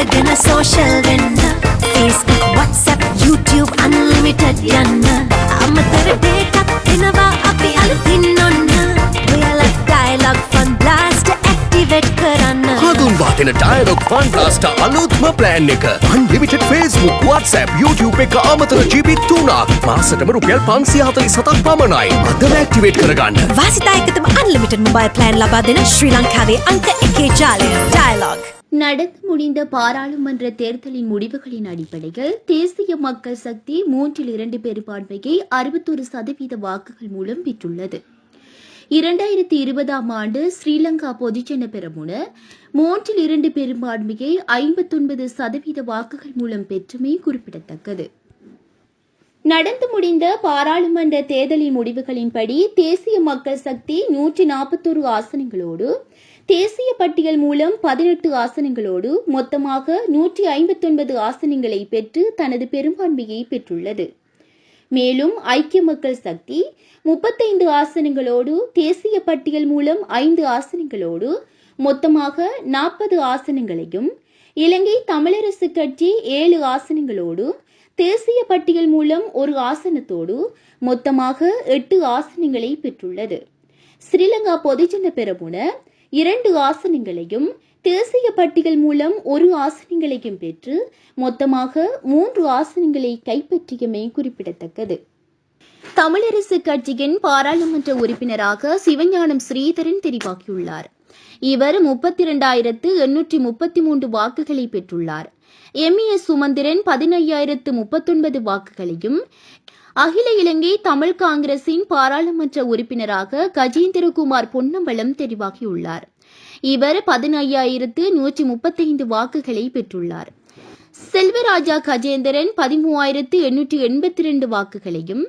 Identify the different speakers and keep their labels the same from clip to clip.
Speaker 1: අරගෙන සෝෂල් වෙන්න Facebook WhatsApp YouTube unlimited යන්න අමතර දෙකක් එනවා අපි අලුතින් ඔන්න ඔයාලා dialogue fun blast activate කරන්න
Speaker 2: හඳුන්වාගෙන dialogue fun blast අලුත්ම plan එක. Unlimited Facebook WhatsApp YouTube එක අමතර GB 3ක් මාසටම රුපියල් 547ක් පමණයි. අදම activate කරගන්න.
Speaker 1: වාසිතා එකතම unlimited mobile plan ලබා දෙන ශ්‍රී ලංකාවේ අංක එකේ ජාලය. Dialogue.
Speaker 3: நடந்து முடிந்த பாராளுமன்ற தேர்தலின் முடிவுகளின் அடிப்படையில் தேசிய மக்கள் சக்தி மூன்றில் இரண்டு பெரும்பான்மையை அறுபத்தொரு சதவீத வாக்குகள் மூலம் பெற்றுள்ளது. இரண்டாயிரத்தி இருபதாம் ஆண்டு ஸ்ரீலங்கா பொதுஜன பெரமுன மூன்றில் இரண்டு பெரும்பான்மையை ஐம்பத்தொன்பது சதவீத வாக்குகள் மூலம் பெற்றுமே குறிப்பிடத்தக்கது. நடந்து முடிந்த பாராளுமன்ற தேர்தலின் முடிவுகளின்படி தேசிய மக்கள் சக்தி நூற்றி நாற்பத்தொரு ஆசனங்களோடு தேசிய பட்டியல் மூலம் பதினெட்டு ஆசனங்களோடு மொத்தமாக நூற்றி ஐம்பத்தொன்பது ஆசனங்களை பெற்று தனது பெரும்பான்மையை பெற்றுள்ளது. மேலும் ஐக்கிய மக்கள் சக்தி முப்பத்தைந்து ஆசனங்களோடு தேசிய பட்டியல் மூலம் ஐந்து ஆசனங்களோடு மொத்தமாக நாற்பது ஆசனங்களையும் இலங்கை தமிழரசு கட்சி ஏழு ஆசனங்களோடு தேசிய பட்டியல் மூலம் ஒரு ஆசனத்தோடு மொத்தமாக எட்டு ஆசனங்களை பெற்றுள்ளது. ஸ்ரீலங்கா பொதுஜன பெரமுன இரண்டு ஆசனங்களையும் தேசிய பட்டியல் மூலம் ஒரு ஆசனங்களையும் பெற்று மொத்தமாக மூன்று ஆசனங்களை கைப்பற்றியமை குறிப்பிடத்தக்கது. தமிழரசு கட்சியின் பாராளுமன்ற உறுப்பினராக சிவஞானம் ஸ்ரீதரன் தெரிவாகியுள்ளார். இவர் முப்பத்தி இரண்டாயிரத்து எண்ணூற்றி முப்பத்தி மூன்று வாக்குகளை பெற்றுள்ளார். எம் ஏ சுமந்திரன் பதினையாயிரத்து முப்பத்தொன்பது வாக்குகளையும் அகில இலங்கை தமிழ் காங்கிரசின் பாராளுமன்ற உறுப்பினராக கஜேந்திரகுமார் பொன்னம்பலம் தெரிவாகியுள்ளார். இவர் பதினையாயிரத்து நூற்றி முப்பத்தைந்து வாக்குகளை பெற்றுள்ளார். செல்வராஜா கஜேந்திரன் பதிமூவாயிரத்து எண்ணூற்றி எண்பத்தி ரெண்டு வாக்குகளையும்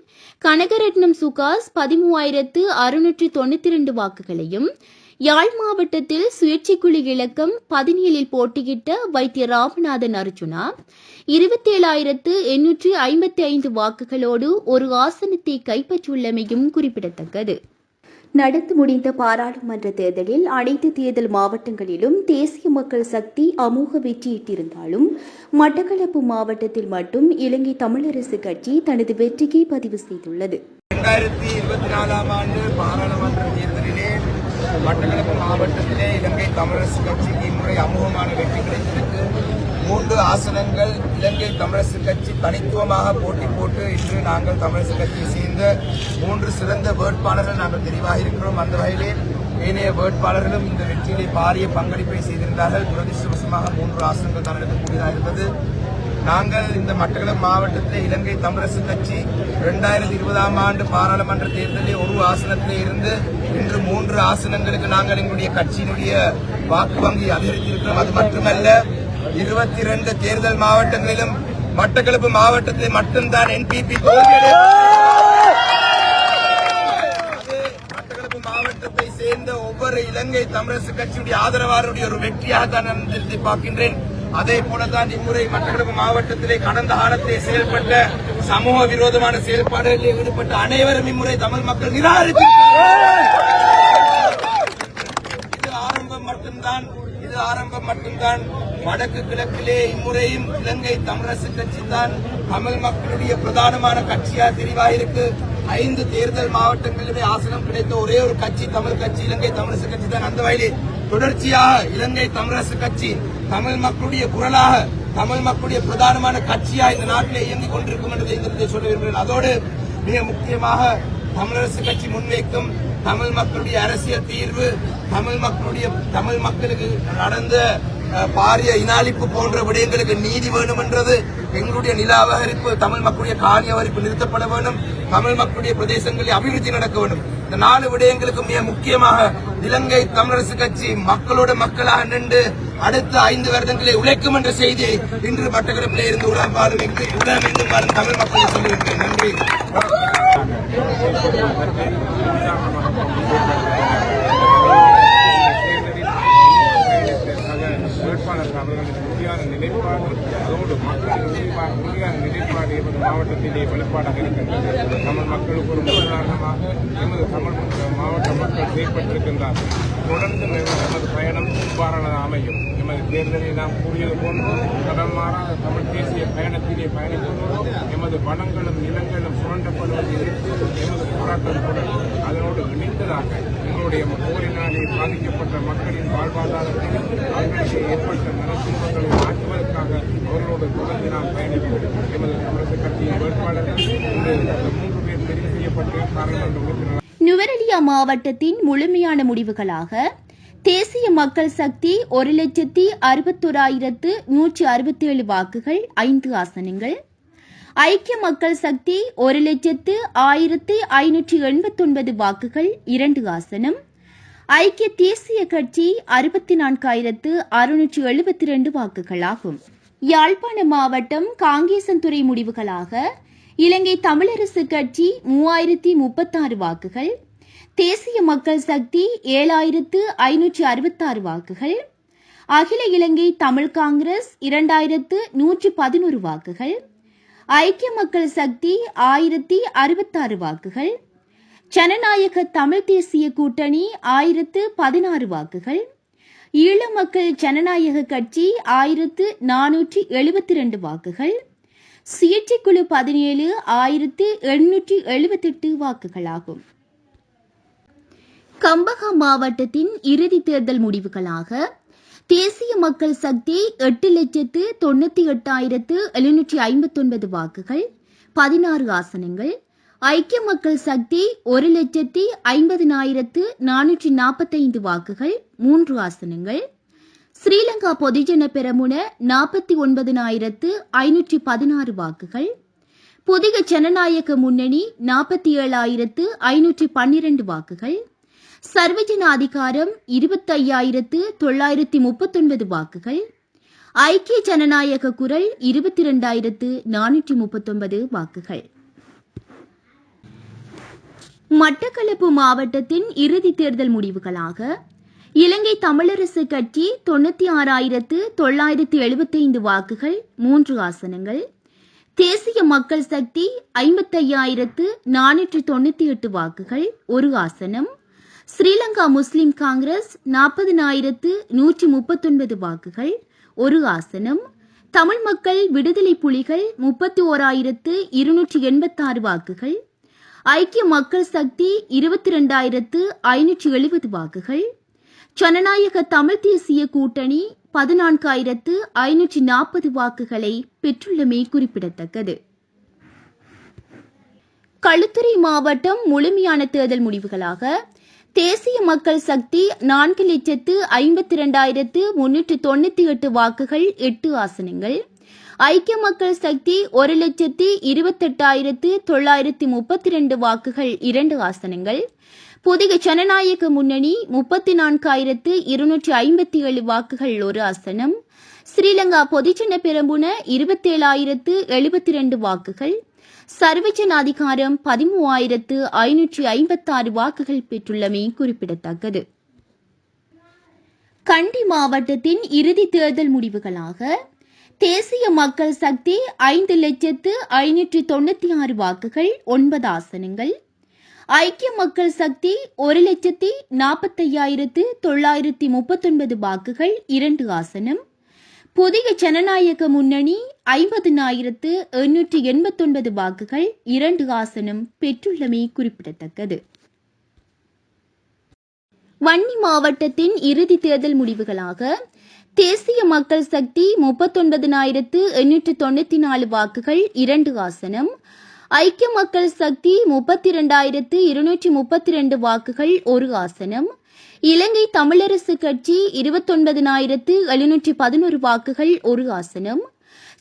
Speaker 3: கனகரட்னம் சுகாஸ் பதிமூவாயிரத்து அறுநூற்றி தொண்ணூத்தி ரெண்டு வாக்குகளையும் யாழ் மாவட்டத்தில் சுயேட்சைக்குழு இலக்கம் பதினேழில் போட்டியிட்ட வைத்திய ராமநாதன் அர்ஜுனா இருபத்தேழாயிரத்து எண்ணூற்றி ஐம்பத்தி ஐந்து வாக்குகளோடு ஒரு ஆசனத்தை கைப்பற்றியுள்ளமையும் குறிப்பிடத்தக்கது. நடந்து முடிந்த பாராளுமன்ற தேர்தலில் அனைத்து தேர்தல் மாவட்டங்களிலும் தேசிய மக்கள் சக்தி அமோக வெற்றியிட்டிருந்தாலும் மட்டக்களப்பு மாவட்டத்தில் மட்டும் இலங்கை தமிழரசு கட்சி தனது வெற்றியை பதிவு செய்துள்ளது.
Speaker 4: மட்டக்களப்பு மாவட்டத்திலே இலங்கை தமிழரசு கட்சிக்கு இம்முறை அமோகமான வெற்றி கிடைத்திருக்கு. மூன்று ஆசனங்கள் இலங்கை தமிழரசு கட்சி தனித்துவமாக போட்டி போட்டு இன்று நாங்கள் தமிழரசு கட்சியை சேர்ந்த மூன்று சிறந்த வேட்பாளர்கள் நாங்கள் தெரிவாக இருக்கிறோம் அந்த வகையிலே ஏனைய வேட்பாளர்களும் இந்த வெற்றியிலே பாரிய பங்களிப்பை செய்திருந்தார்கள். துரதிருஷ்டவசமாக மூன்று ஆசனங்கள் தான் எடுக்கக்கூடியதாக இருந்தது. நாங்கள் இந்த மட்டக்களப்பு மாவட்டத்தில் இலங்கை தமிழரசு கட்சி இரண்டாயிரத்தி இருபதாம் ஆண்டு பாராளுமன்ற தேர்தலில் ஒரு ஆசனத்திலே இருந்து இன்று மூன்று ஆசனங்களுக்கு நாங்கள் எங்களுடைய கட்சியினுடைய வாக்கு வங்கி அதிகரித்திருக்கிறோம். அது மட்டுமல்ல இருபத்தி இரண்டு தேர்தல் மாவட்டங்களிலும் மட்டக்களப்பு மாவட்டத்தில் மட்டும்தான் என்பிபி மட்டக்களப்பு மாவட்டத்தை சேர்ந்த ஒவ்வொரு இலங்கை தமிழரசு கட்சியுடைய ஆதரவாளருடைய ஒரு வெற்றியாக தான் நான் பார்க்கின்றேன். அதே போலதான் இம்முறை மட்டக்களப்பு மாவட்டத்திலே கடந்த காலத்திலே செயல்பட்ட சமூக விரோதமான செயல்பாடுகளில் ஈடுபட்ட அனைவரும் இம்முறை தமிழ் மக்கள் நிராகரித்து இது ஆரம்பம் மட்டும்தான் இது ஆரம்பம் மட்டும்தான். வடக்கு கிழக்கிலே இம்முறையும் இலங்கை தமிழரசு கட்சி தான் தமிழ் மக்களுடைய பிரதானமான கட்சியா தெரிவாயிருக்கு. ஐந்து தேர்தல் மாவட்டங்களிலுமே ஆசனம் கிடைத்த ஒரே ஒரு கட்சி தமிழ் கட்சி இலங்கை தமிழரசு கட்சி தான் அந்த வகையிலே தொடர்ச்சியாக இலங்கை தமிழரசு கட்சி தமிழ் மக்களுடைய குரலாக தமிழ் மக்களுடைய பிரதானமான கட்சியா இந்த நாட்டிலே இயங்கிக் கொண்டிருக்கும் என்பதை இந்த சொல்ல விரும்புகிறேன். அதோடு மிக முக்கியமாக தமிழரசு கட்சி முன்வைக்கும் தமிழ் மக்களுடைய அரசியல் தீர்வு தமிழ் மக்களுடைய தமிழ் மக்களுக்கு நடந்த பாரிய இனாளிப்பு போன்ற விடயங்களுக்கு நீதி வேணும் என்றது எங்களுடைய நில அபகரிப்பு தமிழ் மக்களுடைய காணி அபகரிப்பு நிறுத்தப்பட வேண்டும் தமிழ் மக்களுடைய பிரதேசங்களில் அபிவிருத்தி நடக்க வேண்டும். இந்த நாலு விடயங்களுக்கு மிக முக்கியமாக இலங்கை தமிழரசு கட்சி மக்களோட மக்களாக நின்று அடுத்த ஐந்து வருடங்களே உழைக்கும் என்ற செய்தியை இன்று மட்டக்களப்பிலே இருந்து உலகம் வாழும் எங்கு உலகம் எங்கும் வாழும் தமிழ் மக்களை சொல்லியிருக்கிறேன் நன்றி
Speaker 5: வேட்பாளர் எங்களது உறுதியான நிலைப்பாடு அதோடு மக்களின் உறுதியான உறுதியான நிலைப்பாடு எமது மாவட்டத்திலே வெளிப்பாடாக இருக்கின்றது தமிழ் மக்களுக்கு ஒரு உதாரணமாக எமது தமிழ் மாவட்ட மக்கள் செயல்பட்டிருக்கின்றார்கள் தொடர்ந்து எமது பயணம் இவ்வாறானது அமையும் எமது தேர்தலில் நாம் கூறியது போன்று கடல் மாறாத தமிழ் தேசிய பயணத்திலே பயணிப்பதோடு எமது வளங்களும் நிலங்களும் சுரண்டப்படுவதை எதிர்த்து எமது போராட்டம் தொடரும். அதனோடு இணைந்ததாக எங்களுடைய போரினாலே பாதிக்கப்பட்ட மக்களின் வாழ்வாதாரத்தையும் அவர்களுக்கு ஏற்பட்ட மனத்துன்பங்களை மாற்றுவதற்காக அவர்களோடு தொடர்ந்து நாம் பயணிப்போம். எமது தமிழக கட்சியின் வேட்பாளர்கள் மூன்று பேர் தெரிவு செய்யப்பட்ட பாராளுமன்ற உறுப்பினர்
Speaker 3: நுவரெலியா மாவட்டத்தின் முழுமையான முடிவுகளாக தேசிய மக்கள் சக்தி ஒரு லட்சத்தி அறுபத்தோராயிரத்து நூற்றி அறுபத்தி ஏழு வாக்குகள் ஐந்து ஆசனங்கள். ஐக்கிய மக்கள் சக்தி ஒரு லட்சத்து ஆயிரத்தி ஐநூற்றி எண்பத்தொன்பது வாக்குகள் இரண்டு ஆசனம். ஐக்கிய தேசிய கட்சி அறுபத்தி நான்காயிரத்து அறுநூற்றி எழுபத்தி ரெண்டு வாக்குகளாகும். யாழ்ப்பாண மாவட்டம் காங்கேசன்துறை முடிவுகளாக இலங்கை தமிழரசு கட்சி மூவாயிரத்தி முப்பத்தாறு வாக்குகள் தேசிய மக்கள் சக்தி ஏழாயிரத்து ஐநூற்றி அறுபத்தாறு வாக்குகள் அகில இலங்கை தமிழ் காங்கிரஸ் இரண்டாயிரத்து நூற்றி பதினோரு வாக்குகள் ஐக்கிய மக்கள் சக்தி ஆயிரத்தி அறுபத்தாறு வாக்குகள் ஜனநாயக தமிழ் தேசிய கூட்டணி ஆயிரத்து பதினாறு வாக்குகள் ஈழ மக்கள் ஜனநாயக கட்சி ஆயிரத்து நானூற்றி எழுபத்தி ரெண்டு வாக்குகள் சுயேட்சை குழு பதினேழு ஆயிரத்து எண்ணூற்றி எழுபத்தெட்டு வாக்குகளாகும். கம்பஹா மாவட்டத்தின் இறுதி தேர்தல் முடிவுகளாக தேசிய மக்கள் சக்தி எட்டு லட்சத்து தொண்ணூத்தி எட்டாயிரத்து எழுநூற்றி ஐம்பத்தொன்பது வாக்குகள் பதினாறு ஆசனங்கள் ஐக்கிய மக்கள் சக்தி ஒரு லட்சத்தி ஐம்பதினாயிரத்து நானூற்றி நாற்பத்தைந்து வாக்குகள் மூன்று ஆசனங்கள் ஸ்ரீலங்கா பொதுஜன பெரமுன நாற்பத்தி ஒன்பதினாயிரத்து ஐநூற்றி பதினாறு வாக்குகள் புதிய ஜனநாயக முன்னணி நாற்பத்தி ஏழாயிரத்து ஐநூற்றி பன்னிரண்டு வாக்குகள் சர்வஜன அதிகாரம் இருபத்தையாயிரத்து தொள்ளாயிரத்தி முப்பத்தொன்பது வாக்குகள். ஐக்கிய ஜனநாயக குரல் இருபத்தி இரண்டாயிரத்து நானூற்றி முப்பத்தொன்பது வாக்குகள். மட்டக்களப்பு மாவட்டத்தின் இறுதி தேர்தல் முடிவுகளாக இலங்கை தமிழரசு கட்சி தொண்ணூத்தி ஆறாயிரத்து தொள்ளாயிரத்து எழுபத்தைந்து வாக்குகள் மூன்று ஆசனங்கள். தேசிய மக்கள் சக்தி ஐம்பத்தையாயிரத்து நானூற்று தொண்ணூத்தி எட்டு வாக்குகள் ஒரு ஆசனம். ஸ்ரீலங்கா முஸ்லிம் காங்கிரஸ் நாற்பதினாயிரத்து நூற்றி முப்பத்தொன்பது வாக்குகள் ஒரு ஆசனம். தமிழ் மக்கள் விடுதலை புலிகள் முப்பத்தி ஓராயிரத்து இருநூற்றி எண்பத்தாறு வாக்குகள். ஐக்கிய மக்கள் சக்தி இருபத்தி ரெண்டாயிரத்து ஐநூற்றி எழுபது வாக்குகள். ஜனநாயக தமிழ் தேசிய கூட்டணி பதினான்காயிரத்து ஐநூற்றி நாற்பது வாக்குகளை பெற்றுள்ளமை குறிப்பிடத்தக்கது. களுத்துறை மாவட்டம் முழுமையான தேர்தல் முடிவுகளாக தேசிய மக்கள் சக்தி நான்கு லட்சத்து ஐம்பத்தி ரெண்டாயிரத்து முன்னூற்று தொண்ணூத்தி எட்டு வாக்குகள் எட்டு ஆசனங்கள். ஐக்கிய மக்கள் சக்தி ஒரு லட்சத்தி இருபத்தெட்டாயிரத்து தொள்ளாயிரத்தி முப்பத்தி ரெண்டு வாக்குகள் இரண்டு ஆசனங்கள். புதிய ஜனநாயக முன்னணி முப்பத்தி நான்காயிரத்து இருநூற்றி ஐம்பத்தி ஏழு வாக்குகள் ஒரு ஆசனம். ஸ்ரீலங்கா பொதுஜன பெரம்புன இருபத்தேழாயிரத்து எழுபத்தி ரெண்டு வாக்குகள். சர்வஜன அதிகாரம் பதிமூவாயிரத்து ஐநூற்றி ஐம்பத்தாறு வாக்குகள் பெற்றுள்ளமை குறிப்பிடத்தக்கது. கண்டி மாவட்டத்தின் இறுதி தேர்தல் முடிவுகளாக தேசிய மக்கள் சக்தி ஐந்து லட்சத்து ஐநூற்றி தொண்ணூத்தி ஆறு வாக்குகள் ஒன்பது ஆசனங்கள். ஐக்கிய மக்கள் சக்தி ஒரு லட்சத்தி நாற்பத்தையாயிரத்து தொள்ளாயிரத்தி முப்பத்தொன்பது வாக்குகள் இரண்டு ஆசனம். புதிய ஜனநாயக முன்னணி ஐம்பதினாயிரத்து எண்ணூற்றி எண்பத்தொன்பது வாக்குகள் இரண்டு ஆசனம் பெற்றுள்ளமை குறிப்பிடத்தக்கது. வன்னி மாவட்டத்தின் இறுதி தேர்தல் முடிவுகளாக தேசிய மக்கள் சக்தி முப்பத்தொன்பதினாயிரத்து எண்ணூற்று தொண்ணூத்தி நாலு வாக்குகள் இரண்டு ஆசனம் ஐக்கிய மக்கள் சக்தி முப்பத்தி இரண்டாயிரத்து இருநூற்றி முப்பத்தி ரெண்டு வாக்குகள் ஒரு ஆசனம். இலங்கை தமிழரசு கட்சி இருபத்தொன்பதினாயிரத்து எழுநூற்றி பதினோரு வாக்குகள் ஒரு ஆசனம்.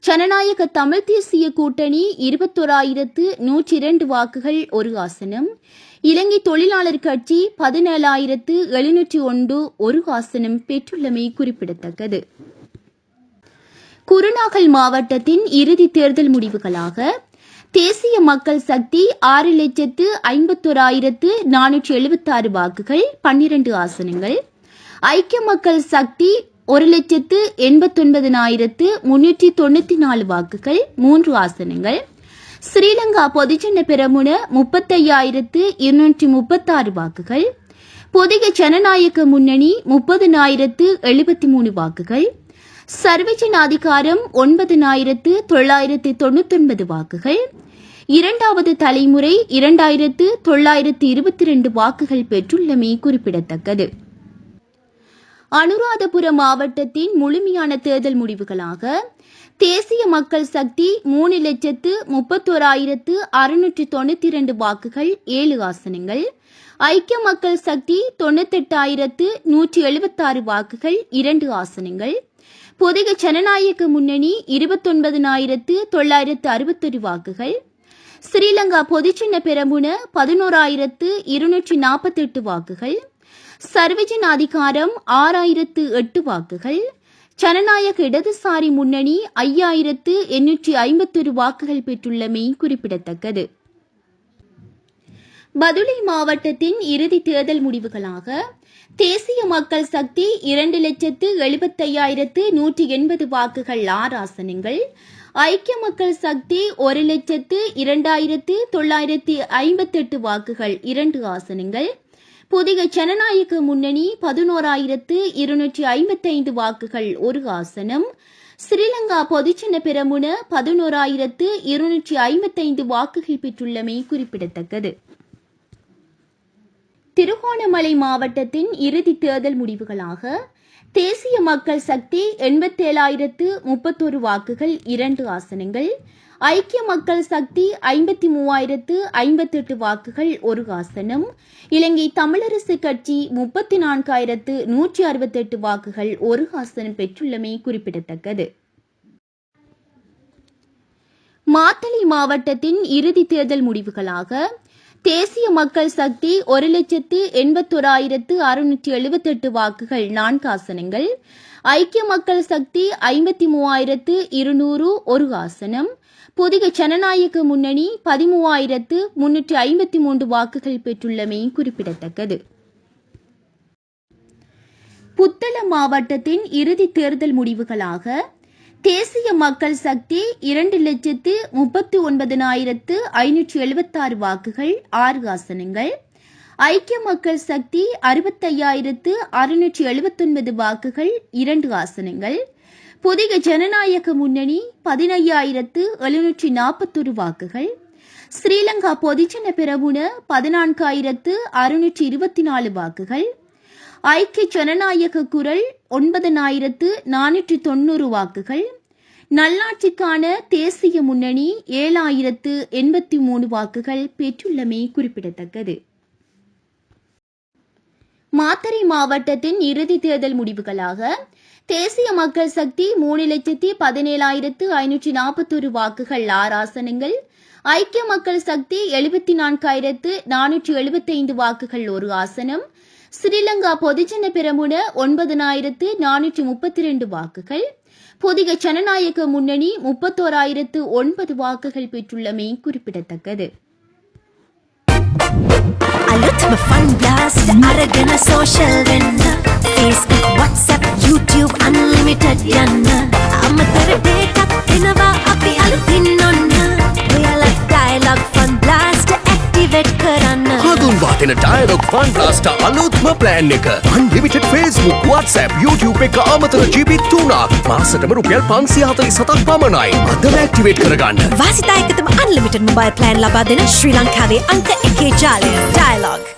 Speaker 3: ஜனநாயக தமிழ் தேசிய கூட்டணி இருபத்தோராயிரத்து நூற்றி இரண்டு வாக்குகள் ஒரு ஆசனம். இலங்கை தொழிலாளர் கட்சி பதினேழாயிரத்து எழுநூற்றி ஒன்று ஒரு ஆசனம் பெற்றுள்ளமை குறிப்பிடத்தக்கது. குருநாகல் மாவட்டத்தின் இறுதி தேர்தல் முடிவுகளாக தேசிய மக்கள் சக்தி ஆறு லட்சத்து ஐம்பத்தோராயிரத்து நானூற்றி எழுபத்தாறு வாக்குகள் பன்னிரண்டு ஆசனங்கள். ஐக்கிய மக்கள் சக்தி ஒரு லட்சத்து எண்பத்தொன்பதனாயிரத்து முன்னூற்றி தொண்ணூற்றி நாலு வாக்குகள் மூன்று ஆசனங்கள். ஸ்ரீலங்கா பொதுஜன பெரமுன முப்பத்தையாயிரத்து இருநூற்றி முப்பத்தாறு வாக்குகள். புதிய ஜனநாயக முன்னணி முப்பதனாயிரத்து எழுபத்தி மூணு வாக்குகள். சர்வஜன அதிகாரம் ஒன்பதினாயிரத்து தொள்ளாயிரத்து தொண்ணூத்தொன்பது வாக்குகள். இரண்டாவது தலைமுறை இரண்டாயிரத்து தொள்ளாயிரத்து இருபத்தி ரெண்டு வாக்குகள் பெற்றுள்ளமை குறிப்பிடத்தக்கது. அனுராதபுரம் மாவட்டத்தின் முழுமையான தேர்தல் முடிவுகளாக தேசிய மக்கள் சக்தி மூணு லட்சத்து முப்பத்தோராயிரத்து அறுநூற்றி தொண்ணூத்தி இரண்டு வாக்குகள் ஏழு ஆசனங்கள். ஐக்கிய மக்கள் சக்தி தொண்ணூத்தெட்டாயிரத்து நூற்றி எழுபத்தாறு வாக்குகள் இரண்டு ஆசனங்கள். பொதிக ஜனநாயக முன்னணி இருபத்தொன்பதினாயிரத்து தொள்ளாயிரத்து அறுபத்தொரு வாக்குகள். ஸ்ரீலங்கா பொதுச்சின்ன பெரமுன பதினோராயிரத்து இருநூற்றி நாற்பத்தெட்டு வாக்குகள். சர்வஜன அதிகாரம் ஆறாயிரத்து எட்டு வாக்குகள். ஜனநாயக இடதுசாரி முன்னணி ஐயாயிரத்து எண்ணூற்றி ஐம்பத்தொரு வாக்குகள் பெற்றுள்ளமை குறிப்பிடத்தக்கது. பதுளை மாவட்டத்தின் இறுதி தேர்தல் முடிவுகளாக தேசிய மக்கள் சக்தி இரண்டு லட்சத்து எழுபத்தையாயிரத்து நூற்றி எண்பது வாக்குகள் ஆறு ஆசனங்கள் ஐக்கிய மக்கள் சக்தி ஒரு லட்சத்து இரண்டாயிரத்து தொள்ளாயிரத்தி ஐம்பத்தெட்டு வாக்குகள் இரண்டு ஆசனங்கள். புதிய ஜனநாயக முன்னணி பதினோராயிரத்து இருநூற்றி ஐம்பத்தைந்து வாக்குகள் ஒரு ஆசனம். ஸ்ரீலங்கா பொதுச்சின பெரமுன பதினோராயிரத்து இருநூற்றி ஐம்பத்தைந்து வாக்குகள் பெற்றுள்ளமை குறிப்பிடத்தக்கது. திருகோணமலை மாவட்டத்தின் இறுதி தேர்தல் முடிவுகளாக தேசிய மக்கள் சக்தி எண்பத்தேழாயிரத்து முப்பத்தொரு வாக்குகள் இரண்டு ஆசனங்கள் ஐக்கிய மக்கள் சக்தி ஐம்பத்தி மூவாயிரத்து ஐம்பத்தெட்டு வாக்குகள் ஒரு ஆசனம் இலங்கை தமிழரசு கட்சி முப்பத்தி நான்காயிரத்து நூற்றி அறுபத்தெட்டு வாக்குகள் ஒரு ஆசனம் பெற்றுள்ளமை குறிப்பிடத்தக்கது. மாத்தளை மாவட்டத்தின் இறுதி தேர்தல் முடிவுகளாக தேசிய மக்கள் சக்தி ஒரு லட்சத்து எண்பத்தோராயிரத்து அறுநூற்றி எழுபத்தெட்டு வாக்குகள் நான்கு ஆசனங்கள் ஐக்கிய மக்கள் சக்தி ஐம்பத்தி மூவாயிரத்து இருநூறு ஒரு ஆசனம். புதிய ஜனநாயக முன்னணி பதிமூவாயிரத்து முன்னூற்றி ஐம்பத்தி மூன்று வாக்குகள் பெற்றுள்ளமை குறிப்பிடத்தக்கது. புத்தளம் மாவட்டத்தின் இறுதி தேர்தல் முடிவுகளாக தேசிய மக்கள் சக்தி இரண்டு லட்சத்து முப்பத்தி ஒன்பதனாயிரத்து ஐநூற்றி எழுபத்தாறு வாக்குகள் ஆறு ஆசனங்கள். ஐக்கிய மக்கள் சக்தி அறுபத்தையாயிரத்து அறுநூற்றி எழுபத்தொன்பது வாக்குகள் இரண்டு ஆசனங்கள். புதிய ஜனநாயக முன்னணி பதினையாயிரத்து எழுநூற்றி நாற்பத்தொரு வாக்குகள். ஸ்ரீலங்கா பொதுஜன பெரமுன பதினான்காயிரத்து அறுநூற்றி இருபத்தி நாலு வாக்குகள். ஐக்கிய ஜனநாயக குரல் ஒன்பதனாயிரத்து நானூற்றி தொண்ணூறு வாக்குகள். நல்லாட்சிக்கான தேசிய முன்னணி ஏழாயிரத்து எண்பத்தி மூணு வாக்குகள் பெற்றுள்ளமை குறிப்பிடத்தக்கது. மாத்தறை மாவட்டத்தின் இறுதி தேர்தல் முடிவுகளாக தேசிய மக்கள் சக்தி மூணு லட்சத்தி பதினேழாயிரத்து ஐநூற்றி நாற்பத்தொரு வாக்குகள் ஆறு ஆசனங்கள் ஐக்கிய மக்கள் சக்தி எழுபத்தி நான்காயிரத்து நானூற்றி எழுபத்தைந்து வாக்குகள் ஒரு ஆசனம் ஸ்ரீலங்கா பொதுஜன பெரமுன ஒன்பதனாயிரத்து நானூற்று முப்பத்தி ரெண்டு வாக்குகள். புதிய ஜனநாயக முன்னணி முப்பத்தோராயிரத்து ஒன்பது வாக்குகள் பெற்றுள்ளமை குறிப்பிடத்தக்கது.
Speaker 1: YouTube Dialog fun blast activate කරන්න
Speaker 2: හඳුන් වාතෙන ඩයලොග් ෆන් බ්ලාස්ට අලුත්ම ප්ලෑන් එක. අන්ලිමිටඩ් ෆේස්බුක් WhatsApp YouTube එක අමතර ජීබි තුනක් මාසටම රුපියල් 547ක් පමණයි. අදම ඇක්ටිවේට් කරගන්න.
Speaker 1: වාසිතා එකතම අන්ලිමිටඩ් මොබයිල් ප්ලෑන් ලබා දෙන ශ්‍රී ලංකාවේ අංක එකේ ජාලය. ඩයලොග්